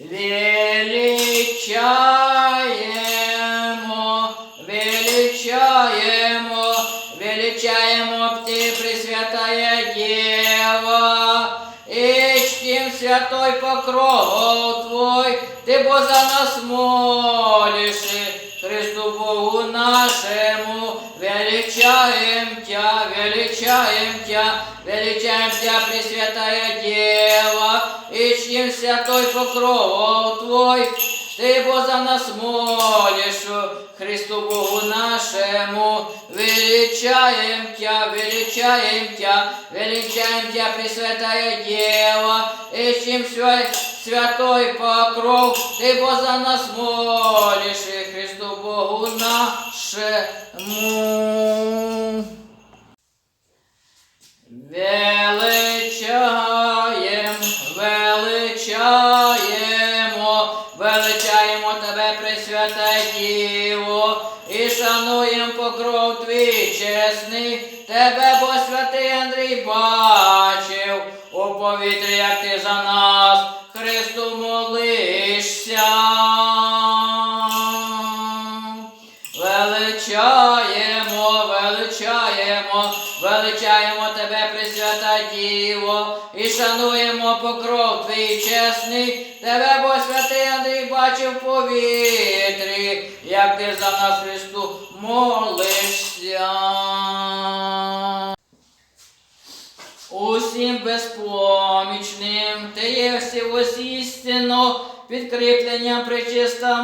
Величаємо, величаємо, величаємо ти, Пресвятая Дева, и чтим святой покров Твой, Ты бо за нас молишь, Христу Богу нашему, величаем Тя, величаем Тя, величаем Тя, Пресвятая Дева, и святой покров Твой, Ти бо за нас молиш, Христу Богу нашему, величаем Тя, величаем Тя, величаем Тя, Пресвятая Дева, ищем святой покров, Ти бо за нас молиш, Христу Богу нашему. Величаєм, тебе, бо святий Андрій бачив, у повітрі, як ти за нас, Христу молишся. Величаємо, величаємо, величаємо тебе, Пресвята Діво, і шануємо покров твій чесний, тебе, бо святий Андрій бачив повітрі, як ти за нас Христу молишся. Усім безпомічним, ти є всього істину, підкріпленням причиста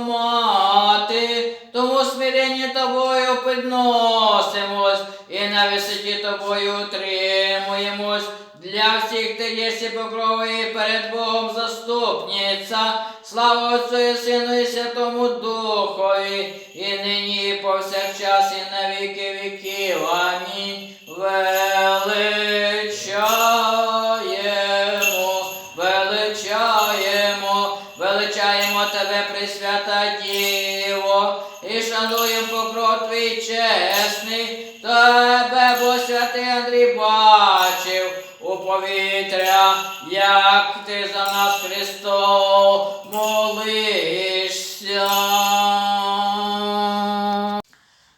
мати, тому смиренні тобою підносимось і на висоті тобою утримуємось. Для всіх ти єси покрови перед Богом заступниця, слава Отцю і Сину і Святому Духові, і нині, і повсякчас, і на віки віків. Амінь. Андрій бачив у повітря, як ти за нас, Христо, молишся.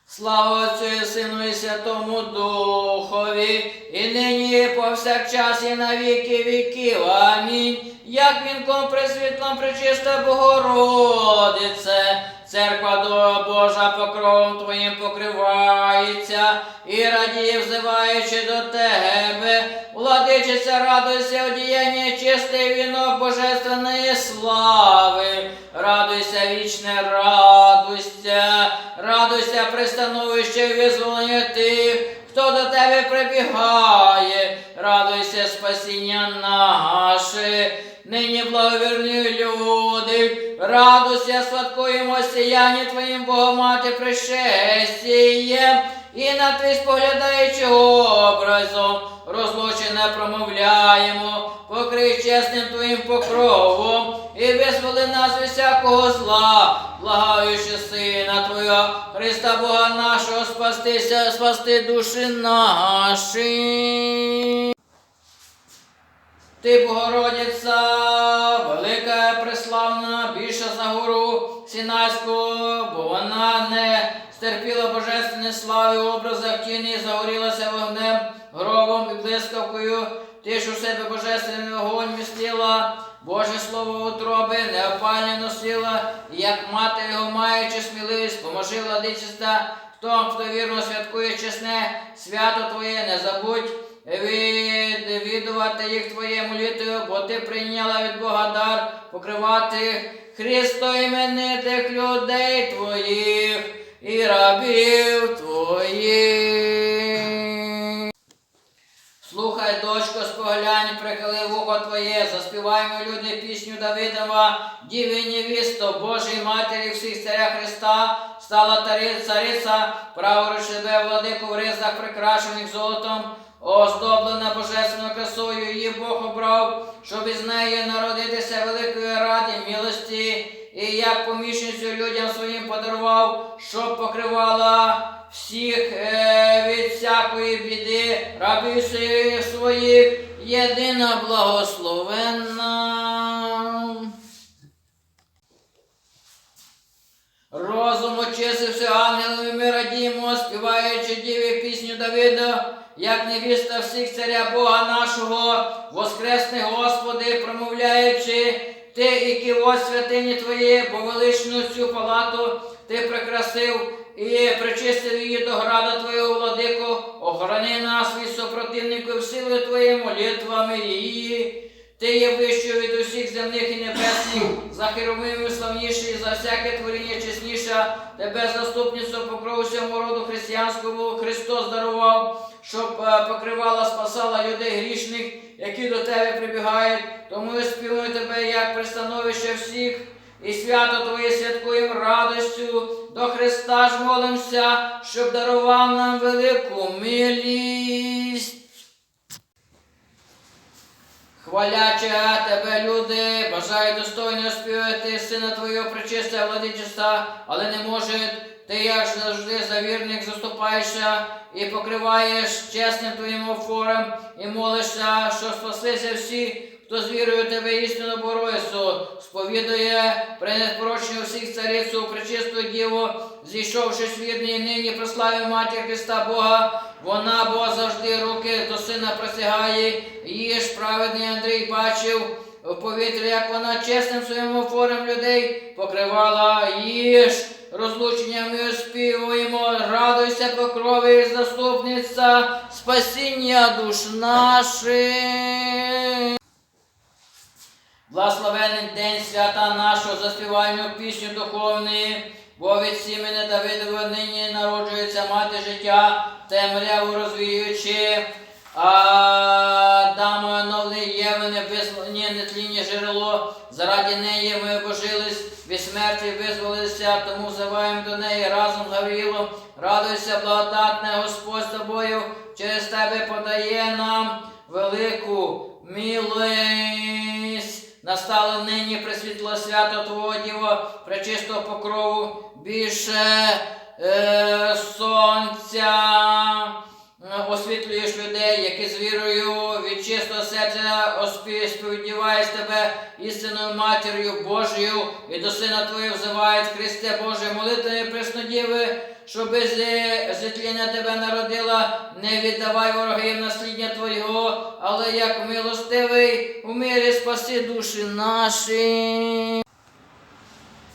Слава Отцю і Сину і Святому Духові, і нині, і повсякчас, і на віки віків. Амінь. Як вінком пресвітлом пречиста Богородице, церква до Божа покровом Твоїм покривається, і радіє, взиваючи до Тебе, владичиця, радуйся, одіяння чистий вінок божественної слави, радуйся, вічне, радуйся, радуйся, пристановище визволення тих, святкуємо сіяння Твоїм Богомати пришестієм, і на твій споглядаючи образом, розлучене промовляємо, покрий чесним Твоїм покровом, і визволи нас від всякого зла, благаючи Сина Твого, Христа Бога нашого, спастися, спасти душі наші. Ти, Богородиця, велика преславна, більша за гору Сінайську, бо вона не стерпіла божественної слави в образах тіні, загорілася вогнем, гробом і блискавкою. Ти ж у себе божественний вогонь містила, Боже слово утроби, неопальне носила, як мати його маючи сміливість, поможи владичиста, хто, хто вірно святкує чесне свято Твоє, не забудь відвідувати їх твоєю молитвою, бо ти прийняла від Бога дар покривати Христо іменитих людей твоїх і рабів твоїх. Слухай, дочко, споглянь, прихили вухо твоє, заспіваємо люди пісню Давидова, Діві невісто, Божій Матері всіх царя Христа, стала цариця, праворуч тебе, владику в ризах, прикрашених золотом, Оздоблена божественною красою її Бог обрав, щоб із неї народитися великої раді милості, і як помічницю людям своїм подарував, щоб покривала всіх е, від всякої біди, рабів своїх, єдина благословенна. Розум очистився ангелом, і ми радімо, співаючи діві пісню Давида як невіста всіх царя Бога нашого, воскресни, Господи, промовляючи, Ти і ківо святині Твоє, бо величну цю палату Ти прикрасив і причистив її до града Твого владику, охорони нас від супротивників сили Твоєї молитвами її. Ти є вищою від усіх земних і небесних, за херовимів славніший, за всяке творіння чесніша, тебе заступницю покрову всьому роду християнському Христос дарував, щоб е, покривала, спасала людей грішних, які до тебе прибігають. Тому я співаю тебе як пристановище всіх, і свято Твоє святкуємо радостю. До Христа ж молимося, щоб дарував нам велику милість. Хваляче тебе, люди, бажаю достойно співати сина Твого причисте владичества, але не може. Ти як завжди за вірних заступаєшся і покриваєш чесним твоїм офором, і молишся, що спаслися всі, хто з вірою тебе істину боройсу, сповідує при пренеспорочню всіх царицю, пречисту діву, зійшовши вірний, нині прославив матір Христа Бога. Вона бо завжди руки до сина присягає, її ж праведний Андрій бачив в повітрі, як вона чесним своїм офором людей покривала її ж розлученням і оспівуємо, радуйся покрови заступниця, спасіння душ наших. Благословений день свята нашого, заспіваємо пісню духовної, бо від сімени Давидова нині народжується мати життя, темряву розвіюючи. Адама визволилися, тому взиваємо до неї разом з Гаврілом. Радуйся, благодатне Господь з тобою, через тебе подає нам велику милість. Настало нині присвітло свято Твого Діва, пречистого покрову, більше е, сонця. Освітлюєш людей, які з вірою від чистого серця оспі- тебе істинною матір'ю Божою і до Сина Твого взивають Христе Боже, молитвами Преснодіви, щоби з зітління тебе народила, не віддавай ворогів наслідня Твого, але як милостивий у мирі спаси душі наші.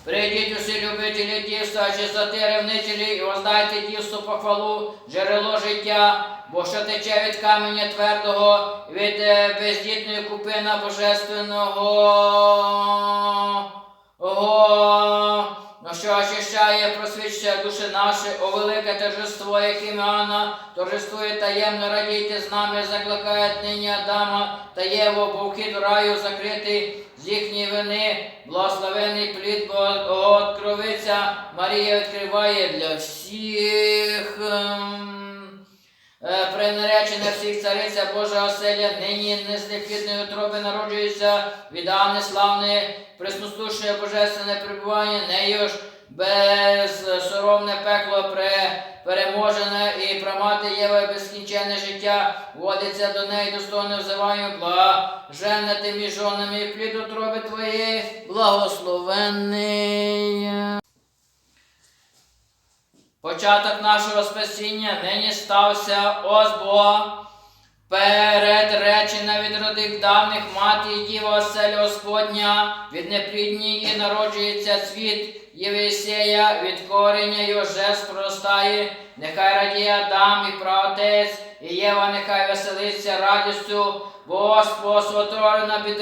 Прийдіть усі любителі дівства, чистоти ревнителі, і воздайте дівству похвалу, джерело життя, бо що тече від каменя твердого, від е, бездітної купина божественного. Ого, ну що очищає, просвічує душі наші, о велике торжество, яким Анна торжествує таємно, радійте з нами, закликає нині Адама та Єву, бо вхід раю закритий з їхньої вини, благословений плід бо откровиця, Марія відкриває для всіх. Е, всіх цариця Божа оселя, нині не з неплідної утроби народжується, від Анни славне, приснустушує божественне перебування, нею ж безсоромне пекло переможене і промати Єва безкінченне життя, водиться до неї достойно взиваю, блаженна ти між жонами, і плід утроби твоєї, благословенний. Початок нашого спасіння нині стався ось Бога. Перед речена від родих давних мати і діва оселя Господня, від неплідній і народжується цвіт Євесея, від кореня його жест проростає, нехай радіє Адам і праотець, і Єва нехай веселиться радістю, бо Господь отворена під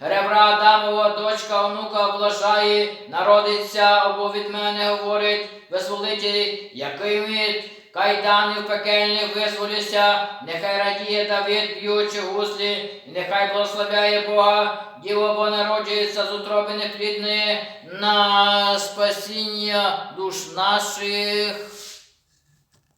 ребра Адамова, дочка, онука облажає, народиться, або від мене говорить, визволитель, який від кайданів пекельних визволюся, нехай радіє Давид, б'ючи гуслі, і нехай благословляє Бога, діво бо народжується з утроби неплідної на спасіння душ наших.